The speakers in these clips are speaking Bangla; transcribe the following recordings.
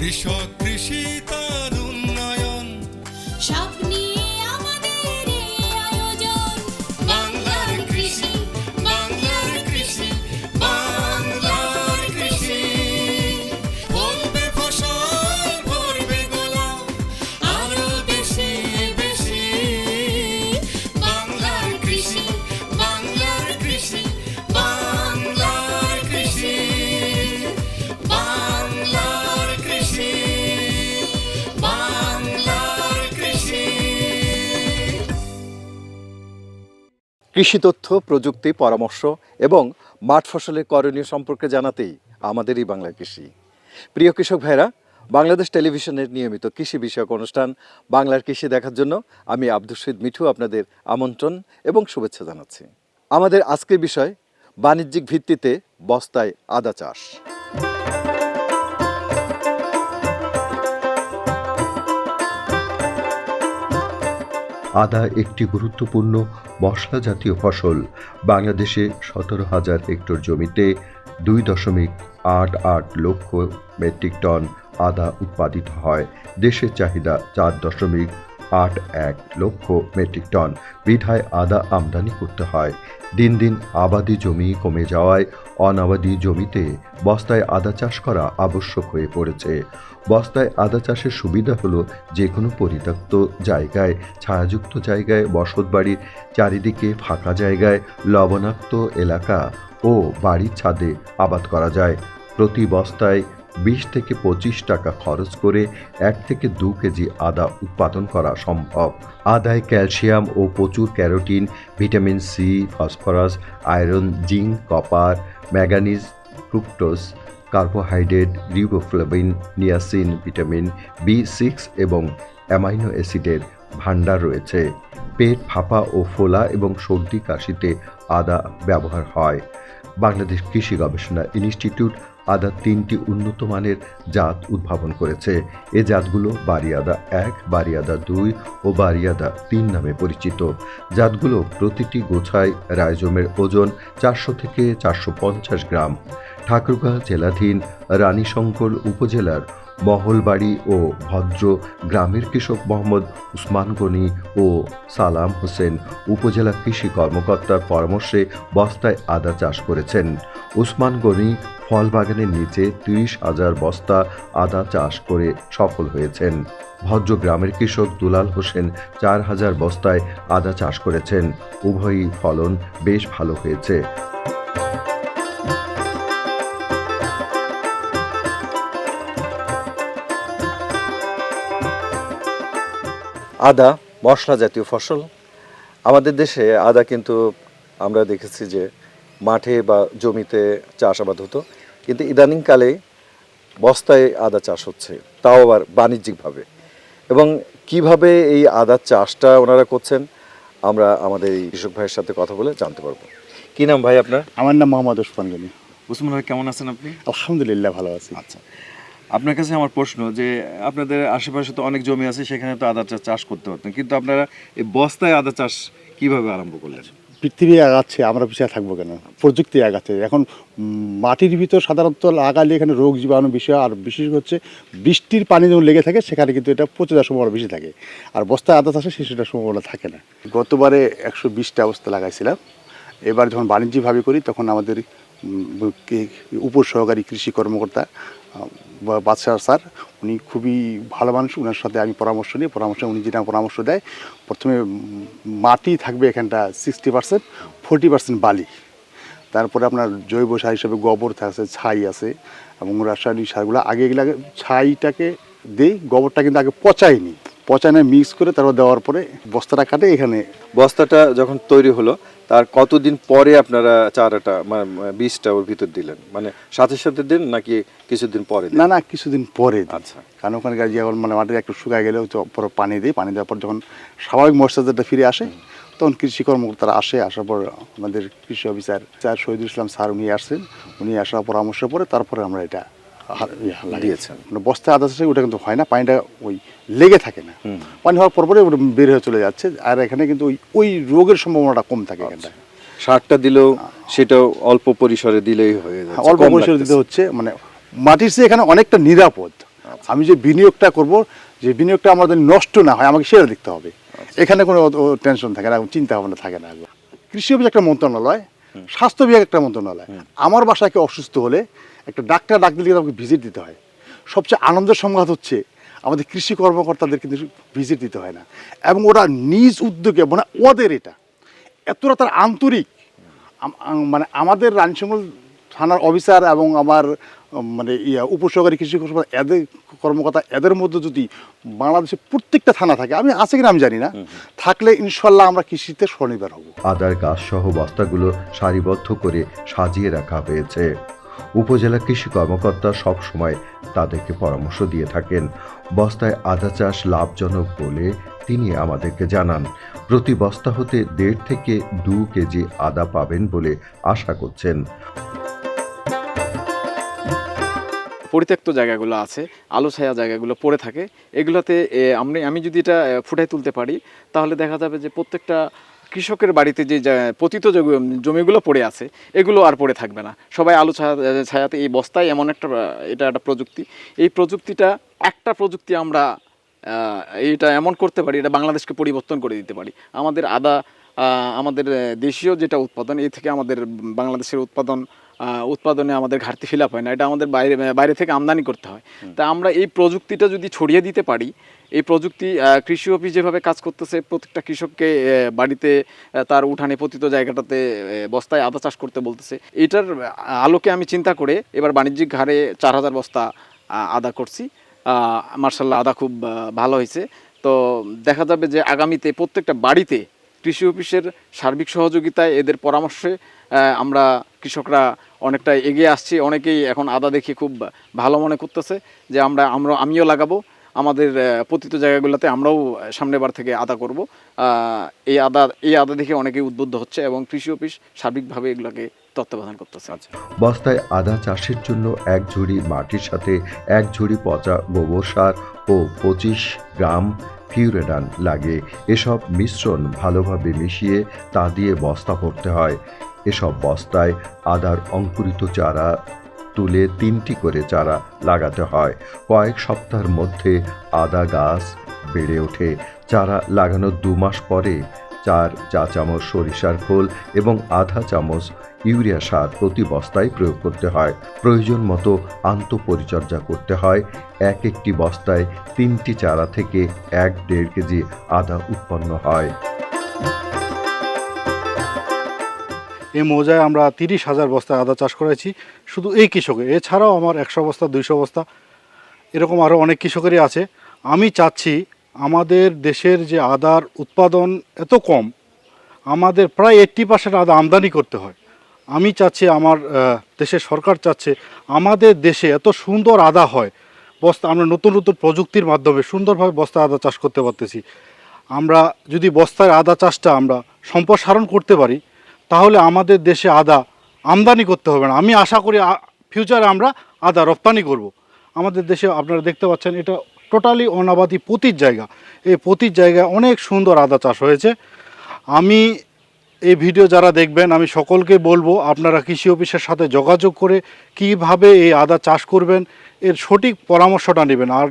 কৃষক কৃষি তার কৃষি তথ্য, প্রযুক্তি, পরামর্শ এবং মাঠ ফসলের করণীয় সম্পর্কে জানাতেই আমাদেরই বাংলা কৃষি। প্রিয় কৃষক ভাইরা বাংলাদেশ টেলিভিশনের নিয়মিত কৃষি বিষয়ক অনুষ্ঠান বাংলার কৃষি দেখার জন্য আমি আব্দুল শহীদ মিঠু আপনাদের আমন্ত্রণ এবং শুভেচ্ছা জানাচ্ছি। আমাদের আজকের বিষয়, বাণিজ্যিক ভিত্তিতে বস্তায় আদা চাষ। আদা একটি গুরুত্বপূর্ণ মশলা জাতীয় ফসল। বাংলাদেশে সতেরো হাজার হেক্টর জমিতে দুই দশমিক আট আট লক্ষ মেট্রিক টন আদা উৎপাদিত হয়। দেশের চাহিদা চার দশমিক আট এক লক্ষ মেট্রিক টন। বিধায় আদা আমদানি করতে হয়। দিন দিন আবাদি জমি কমে যাওয়ায় অনাবাদি জমিতে বস্তায় আদা চাষ করা আবশ্যক হয়ে পড়েছে। বস্তায় আদা চাষের সুবিধা হলো যে কোনো পরিত্যক্ত জায়গায়, ছায়াযুক্ত জায়গায় বসতবাড়ির চারিদিকে ফাঁকা জায়গায় লবণাক্ত এলাকা ও বাড়ির ছাদে আবাদ করা যায়। প্রতি বস্তায় বিশ থেকে পঁচিশ টাকা খরচ করে এক থেকে দু কেজি আদা উৎপাদন করা সম্ভব। আদায় ক্যালসিয়াম ও প্রচুর carotene, vitamin C, phosphorus, iron, zinc, copper, manganese, fructose carbohydrate riboflavin niacin vitamin B six এবং অ্যামাইনো অ্যাসিডের ভাণ্ডার রয়েছে। পেট ফাঁপা ও ফোলা এবং সর্দি কাশিতে আদা ব্যবহার হয়। বাংলাদেশ কৃষি গবেষণা ইনস্টিটিউট আদা তিনটি উন্নত মানের জাত উদ্ভাবন করেছে। এ জাতগুলো বারিয়াদা এক, বারিয়াদা দুই ও বারিয়াদা তিন নামে পরিচিত। জাতগুলো প্রতিটি গোছায় রাইজোমের ওজন চারশো থেকে চারশো পঞ্চাশ গ্রাম। ঠাকুরগাঁ জেলাধীন রানীশঙ্কর উপজেলার মহলবাড়ি ও ভদ্র গ্রামের কৃষক মোহাম্মদ উসমান গনি ও সালাম হোসেন উপজেলা কৃষি কর্মকর্তার পরামর্শে বস্তায় আদা চাষ করেছেন। উসমান গনি ফল বাগানের নিচে তিরিশ হাজার বস্তা আদা চাষ করে সফল হয়েছেন। ভদ্র গ্রামের কৃষক দুলাল হোসেন চার হাজার বস্তায় আদা চাষ করেছেন। উভয়ই ফলন বেশ ভালো হয়েছে। আদা মশলা জাতীয় ফসল। আমাদের দেশে আদা কিন্তু আমরা দেখেছি যে মাঠে বা জমিতে চাষাবাদ হতো। কিন্তু ইদানিংকালে বস্তায় আদা চাষ হচ্ছে তাও আবার বাণিজ্যিকভাবে। এবং কীভাবে এই আদা চাষটা ওনারা করছেন আমরা আমাদের এই কৃষক ভাইয়ের সাথে কথা বলে জানতে পারব। কি নাম ভাই আপনার? আমার নাম মোহাম্মদ ওসমান গনি। উসমান ভাই কেমন আছেন আপনি? আলহামদুলিল্লাহ ভালো আছি। আচ্ছা। আপনার কাছে আমার প্রশ্ন যে আপনাদের আশেপাশে তো অনেক জমি আছে সেখানে তো আদা চাষ চাষ করতে পারতেন। কিন্তু আপনারা এই বস্তায় আদা চাষ কীভাবে আরম্ভ করলেন? পৃথিবী আগাচ্ছে আমরা পিছিয়ে থাকব কেন? প্রযুক্তি আগাচ্ছে এখন মাটির ভিতর সাধারণত লাগালে এখানে রোগ জীবাণু বিষয় আর বিশেষ হচ্ছে বৃষ্টির পানি যখন লেগে থাকে সেখানে কিন্তু এটা পচে যাওয়ার সম্ভাবনা বেশি থাকে। আর বস্তায় আদা চাষে সে সেটার সম্ভাবনা থাকে না। গতবারে একশো বিশটা বস্তা লাগাইছিলাম। এবার যখন বাণিজ্যিকভাবে করি তখন আমাদের উম, কে- উপ সহকারী কৃষি কর্মকর্তা বাদশাহ স্যার, উনি খুবই ভালো মানুষ ওনার সাথে আমি পরামর্শ নিই। পরামর্শ উনি যেটা পরামর্শ দেয়, প্রথমে মাটি থাকবে এখানটা সিক্সটি পার্সেন্ট ফোরটি পার্সেন্ট বালি। তারপরে আপনার জৈব সার হিসেবে গোবর আছে, ছাই আছে, এবং রাসায়নিক সারগুলো আগে এগুলো আগে ছাইটাকে দিই, গোবরটা কিন্তু আগে পচাইনি পচানে মিক্স করে তারপর দেওয়ার পরে বস্তাটা কাটে এখানে। বস্তাটা যখন তৈরি হলো তার কতদিন পরে আপনারা চারাটা মানে বীজটা ওর ভিতর দিলেন মানে সাথে সাথে দিন নাকি কিছুদিন পরে? না না কিছুদিন পরে আচ্ছা। কারণ ওখানে গাছ যখন মানে মাটি একটু শুকায় গেলে তো পরে পানি দিই পানি দেওয়ার পর যখন স্বাভাবিক ময়শ্চারটা ফিরে আসে তখন কৃষি কর্মকর্তারা আসে আসার পর আমাদের কৃষি officer sir Shahidul Islam sir উনি আসছেন উনি আসার পরামর্শ পরে তারপরে আমরা এটা। দিয়েছেন। বস্তা আদা চাষে ওটা কিন্তু হয় না পানিটা ওই লেগে থাকে না। পানি হওয়ার পর পরে ওটা বের হয়ে চলে যাচ্ছে আর এখানে কিন্তু ওই ওই রোগের সম্ভাবনাটা কম থাকে এখানটা সারটা দিলেও সেটাও অল্প পরিসরে দিলেই হয়ে যাচ্ছে অল্প পরিসরে দিতে হচ্ছে মানে মাটির চেয়ে এখানে অনেকটা নিরাপদ। আমি যে বিনিয়োগটা করব যে বিনিয়োগটা আমাদের নষ্ট না হয় আমাকে সেটা দেখতে হবে। এখানে কোনো টেনশন থাকে না চিন্তা ভাবনা থাকে না কৃষি অফিস একটা মন্ত্রণালয় স্বাস্থ্য বিভাগ একটা মন্ত্রণালয়। আমার বাসায় কেউ অসুস্থ হলে একটা ডাক্তার ডাক দিলে কিন্তু আমাকে ভিজিট দিতে হয়। সবচেয়ে আনন্দের সংঘাত হচ্ছে আমাদের কৃষি কর্মকর্তাদের কিন্তু ভিজিট দিতে হয় না। এবং ওরা নিজ উদ্যোগে মানে ওদের এটা। এতটা তার আন্তরিক। মানে আমাদের রানশঙ্গল থানার অফিসার এবং আমার মানে ইয়া উপসহকারী কৃষি কর্মকর্তা এদের কর্মকর্তা এদের মধ্যে যদি বাংলাদেশের প্রত্যেকটা থানা থাকে আমি আছে কিনা আমি জানি না থাকলে ইনশাল্লাহ আমরা কৃষিতে স্বনির্ভর হব। আদার গাছসহ বস্তাগুলো সারিবদ্ধ করে সাজিয়ে রাখা হয়েছে। উপজেলা কৃষি কর্মকর্তা সব সময় তাদেরকে পরামর্শ দিয়ে থাকেন। বস্তায় আদা চাষ লাভজনক বলে তিনি আমাদেরকে জানান। প্রতি বস্তা হতে দেড় থেকে দু কেজি আদা পাবেন বলে আশা করছেন। পরিত্যক্ত জায়গাগুলো আছে আলো ছায়া জায়গাগুলো পড়ে থাকে। এগুলোতে আমি আমি যদি এটা ফুটাই তুলতে পারি, তাহলে দেখা যাবে যে প্রত্যেকটা কৃষকের বাড়িতে যে পতিত জমি- জমিগুলো পড়ে আছে, এগুলো আর পড়ে থাকবে না। সবাই আলু ছায়া, ছায়াতে এই বস্তায় এমন একটা, এটা একটা প্রযুক্তি। এই প্রযুক্তিটা, একটা প্রযুক্তি আমরা এটা এমন করতে পারি, এটা বাংলাদেশকে পরিবর্তন করে দিতে পারি। আমাদের আদা আমাদের দেশীয় যেটা উৎপাদন, এই থেকে আমাদের বাংলাদেশের উৎপাদন উৎপাদনে আমাদের ঘাটতি ফিল হয় না। এটা আমাদের বাইরে বাইরে থেকে আমদানি করতে হয়। তা আমরা এই প্রযুক্তিটা যদি ছড়িয়ে দিতে পারি এই প্রযুক্তি কৃষি অফিস যেভাবে কাজ করতেছে প্রত্যেকটা কৃষককে বাড়িতে তার উঠানে পতিত জায়গাটাতে বস্তায় আদা চাষ করতে বলতেছে। এটার আলোকে আমি চিন্তা করে এবার বাণিজ্যিক হারে চার হাজার বস্তা আদা করছি। মার্শাল্লাহ আদা খুব ভালো হয়েছে। তো দেখা যাবে যে আগামীতে প্রত্যেকটা বাড়িতে কৃষি অফিসের সার্বিক সহযোগিতায় এদের পরামর্শে আমরা কৃষকরা অনেকটা এগিয়ে আসছি, অনেকেই এখন আদা দেখে খুব ভালো মনে করতেছে যে আমরা আমরা, আমিও লাগাবো, আমাদের পতিত জায়গাগুলোতে আমরাও সামনেবার থেকে আদা করব। এই আদা এই আদা দেখে অনেকেই উদ্বুদ্ধ হচ্ছে এবং কৃষি অফিস সার্বিকভাবে এগুলোকে তত্ত্বাবধান করতেছে। আচ্ছা বস্তায় আদা চাষের জন্য এক ঝুড়ি মাটির সাথে এক ঝুড়ি পচা গোবর সার ও পঁচিশ গ্রাম ফিউরেডান লাগে। এসব মিশ্রণ ভালোভাবে মিশিয়ে তা দিয়ে বস্তা ভরতে হয়। এসব বস্তায় আদার অঙ্কুরিত চারা তুলে তিনটি করে চারা লাগাতে হয়। কয়েক সপ্তাহের মধ্যে আদা গাছ বেড়ে ওঠে। চারা লাগানোর দু মাস পরে চার চা চামচ সরিষার খোল এবং আধা চামচ ইউরিয়া সার প্রতি বস্তায় প্রয়োগ করতে হয়। প্রয়োজন মতো আন্তঃপরিচর্যা করতে হয়। এক একটি বস্তায় তিনটি চারা থেকে এক দেড় কেজি আদা উৎপন্ন হয়। এই মৌজায় আমরা তিরিশ হাজার বস্তা আদা চাষ করেছি। শুধু এই কৃষকের এছাড়াও আমার একশো বস্তা, দুইশো বস্তা, এরকম আরও অনেক কৃষকেরই আছে। আমি চাচ্ছি আমাদের দেশের যে আদার উৎপাদন এত কম, আমাদের প্রায় এইট্টি পার্সেন্ট আদা আমদানি করতে হয়। আমি চাচ্ছি আমার দেশের সরকার চাচ্ছে আমাদের দেশে এত সুন্দর আদা হয়, বস্তা আমরা নতুন নতুন প্রযুক্তির মাধ্যমে সুন্দরভাবে বস্তা আদা চাষ করতে পারতেছি। আমরা যদি বস্তায় আদা চাষটা আমরা সম্প্রসারণ করতে পারি তাহলে আমাদের দেশে আদা আমদানি করতে হবে না। আমি আশা করি ফিউচারে আমরা আদা রপ্তানি করব। আমাদের দেশে আপনারা দেখতে পাচ্ছেন, এটা টোটালি অনাবাদি পতির জায়গা। এই পতির জায়গায় অনেক সুন্দর আদা চাষ হয়েছে। আমি এই ভিডিও যারা দেখবেন, আমি সকলকে বলব, আপনারা কৃষি অফিসের সাথে যোগাযোগ করে কীভাবে এই আদা চাষ করবেন, এর সঠিক পরামর্শটা নেবেন। আর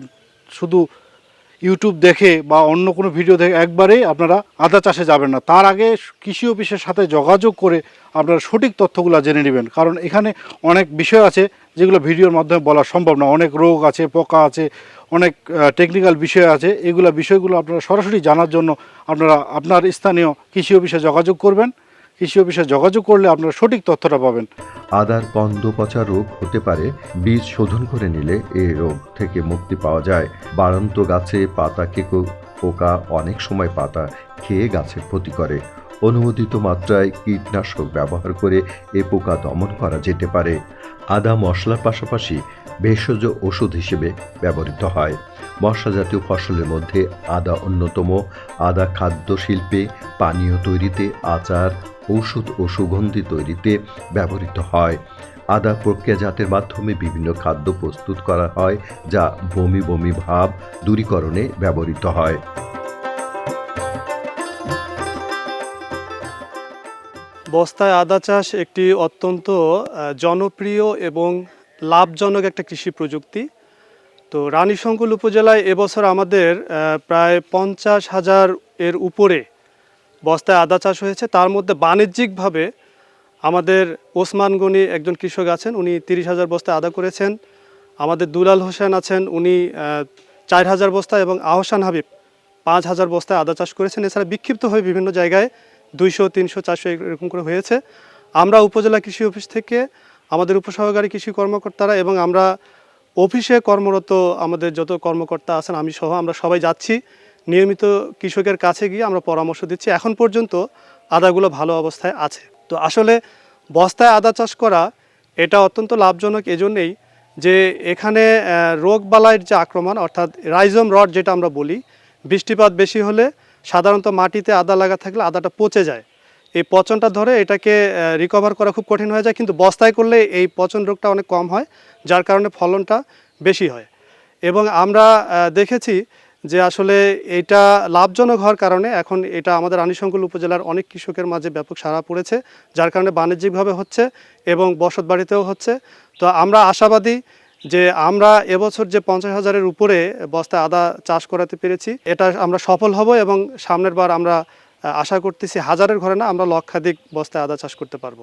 শুধু ইউটিউব দেখে বা অন্য কোনো ভিডিও দেখে একবারেই আপনারা আদা চাষে যাবেন না। তার আগে কৃষি অফিসের সাথে যোগাযোগ করে আপনারা সঠিক তথ্যগুলো জেনে নেবেন। কারণ এখানে অনেক বিষয় আছে যেগুলো ভিডিওর মাধ্যমে বলা সম্ভব না। অনেক রোগ আছে, পোকা আছে, অনেক টেকনিক্যাল বিষয় আছে। এগুলো বিষয়গুলো আপনারা সরাসরি জানার জন্য আপনারা আপনার স্থানীয় কৃষি অফিসে যোগাযোগ করবেন। কৃষি অফিসে যোগাযোগ করলে আপনারা সঠিক তথ্যটা পাবেন। আদার কন্দ পচা রোগ হতে পারে, বীজ শোধন করে নিলে এই রোগ থেকে মুক্তি পাওয়া যায়। বাড়ন্ত গাছে পাতা কেকো, পোকা অনেক সময় পাতা খেয়ে গাছের ক্ষতি করে। অনুমোদিত মাত্রায় কীটনাশক ব্যবহার করে এ পোকা দমন করা যেতে পারে। আদা মশলার পাশাপাশি ভেষজ ওষুধ হিসেবে ব্যবহৃত হয়। মশলা জাতীয় ফসলের মধ্যে আদা অন্যতম। আদা খাদ্য শিল্পে পানীয় তৈরিতে আচার ঔষধ ও সুগন্ধি তৈরিতে ব্যবহৃত হয়। আদা প্রক্রিয়াজাতের মাধ্যমে বিভিন্ন খাদ্য প্রস্তুত করা হয়, যা বমি বমি ভাব দূরীকরণে ব্যবহৃত হয়। বস্তায় আদা চাষ একটি অত্যন্ত জনপ্রিয় এবং লাভজনক একটা কৃষি প্রযুক্তি। তো রানীশঙ্কুল উপজেলায় এবছর আমাদের প্রায় পঞ্চাশ হাজার এর উপরে বস্তায় আদা চাষ হয়েছে। তার মধ্যে বাণিজ্যিকভাবে আমাদের ওসমান গনি একজন কৃষক আছেন, উনি তিরিশ হাজার বস্তা আদা করেছেন। আমাদের দুলাল হোসেন আছেন, উনি চার হাজার বস্তা এবং আহসান হাবিব পাঁচ হাজার বস্তায় আদা চাষ করেছেন। এছাড়া বিক্ষিপ্ত হয়ে বিভিন্ন জায়গায় দুইশো, তিনশো, চারশো এরকম করে হয়েছে। আমরা উপজেলা কৃষি অফিস থেকে আমাদের উপসহকারী কৃষি কর্মকর্তারা এবং আমরা অফিসে কর্মরত আমাদের যত কর্মকর্তা আছেন, আমি সহ আমরা সবাই যাচ্ছি। নিয়মিত কৃষকের কাছে গিয়ে আমরা পরামর্শ দিচ্ছি। এখন পর্যন্ত আদাগুলো ভালো অবস্থায় আছে। তো আসলে বস্তায় আদা চাষ করা এটা অত্যন্ত লাভজনক এজন্যেই যে এখানে রোগ বালাইয়ের যে আক্রমণ, অর্থাৎ রাইজম রড যেটা আমরা বলি, বৃষ্টিপাত বেশি হলে সাধারণত মাটিতে আদা লাগা থাকলে আদাটা পচে যায়। এই পচনটা ধরে এটাকে রিকভার করা খুব কঠিন হয়ে যায়, কিন্তু বস্তায় করলে এই পচন রোগটা অনেক কম হয়, যার কারণে ফলনটা বেশি হয়। এবং আমরা দেখেছি যে আসলে এটা লাভজনক হওয়ার কারণে এখন এটা আমাদের রানীশঙ্কুল উপজেলার অনেক কৃষকের মাঝে ব্যাপক সাড়া পড়েছে, যার কারণে বাণিজ্যিকভাবে হচ্ছে এবং বসত বাড়িতেও হচ্ছে। তো আমরা আশাবাদী যে আমরা এবছর যে পঞ্চাশ হাজারের উপরে বস্তা আদা চাষ করাতে পেরেছি, এটা আমরা সফল হব এবং সামনের বার আমরা আশা করতেছি হাজারের ঘরে না আমরা লক্ষাধিক বস্তায় আদা চাষ করতে পারব।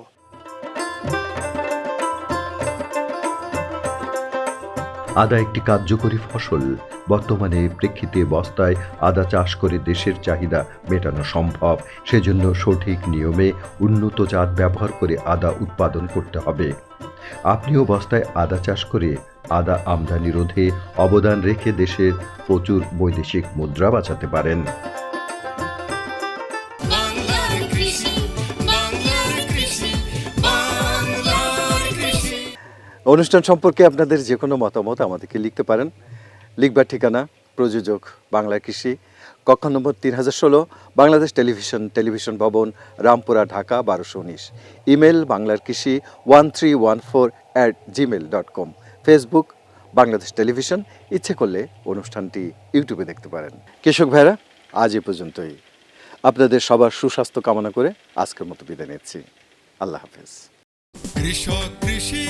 আদা একটি কার্যকরী ফসল বর্তমানে এই প্রেক্ষিতে বস্তায় আদা চাষ করে দেশের চাহিদা মেটানো সম্ভব। সেজন্য সঠিক নিয়মে উন্নত জাত ব্যবহার করে আদা উৎপাদন করতে হবে। আপনিও বস্তায় আদা চাষ করে আদা আমদানি রোধে অবদান রেখে দেশের প্রচুর বৈদেশিক মুদ্রা বাঁচাতে পারেন। অনুষ্ঠান সম্পর্কে আপনাদের যে কোনো মতামত আমাদেরকে লিখতে পারেন। লিখবার ঠিকানা, প্রযোজক বাংলা কৃষি, কক্ষ নম্বর তিন হাজার ষোলো, বাংলাদেশ টেলিভিশন টেলিভিশন ভবন, রামপুরা, ঢাকা, বারোশো উনিশ। ইমেল বাংলার কৃষি one three one four at Gmail dot com. Facebook, Bangladesh television, ইচ্ছে করলে অনুষ্ঠানটি ইউটিউবে দেখতে পারেন। কৃষক ভাইরা, আজ এ পর্যন্তই। আপনাদের সবার সুস্বাস্থ্য কামনা করে আজকের মতো বিদায় নিচ্ছি। আল্লাহ হাফেজ। কৃষক কৃষি